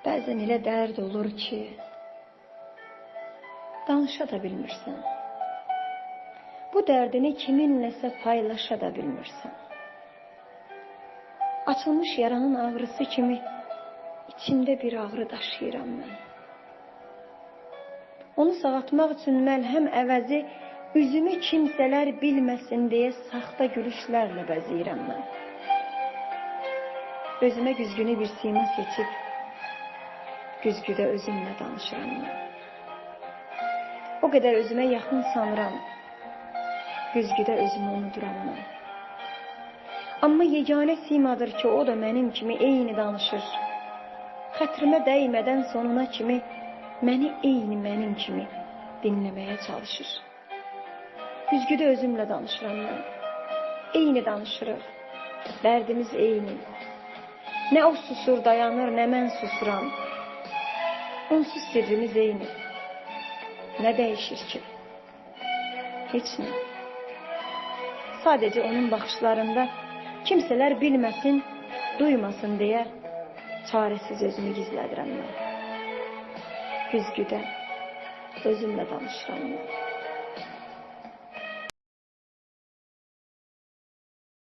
Bəzən elə dərd olur ki, danışa da bilmirsən. Bu dərdini kiminləsə paylaşa da bilmirsən. Açılmış yaranın ağrısı kimi içimdə bir ağrı daşıyıram mən. Onu sağaltmaq üçün məlhəm əvəzi üzümü kimsələr bilməsin deyə saxta gülüşlərlə bəzəyirəm mən. Özümə güzgünü bir sima seçib güzgüdə özümlə danışıram mən. O qədər özümə yaxın sanıram. Güzgüdə özümü unuduram mən. Amma yeganə simadır ki, o da mənim kimi eyni danışır. Xətrimə dəymədən sonuna kimi məni eyni mənim kimi dinləməyə çalışır. Güzgüdə özümlə danışıram mən. Eyni danışırıq. Dərdimiz eyni. Nə o susur dayanır, nə mən susuram. Onsuz sirrimiz eyni. Nə dəyişir ki? Heç nə. Sadəcə onun baxışlarında kimsələr bilməsin, duymasın deyə çarəsiz özümü gizlədirəm mən. Güzgüdə özümlə danışıram mən.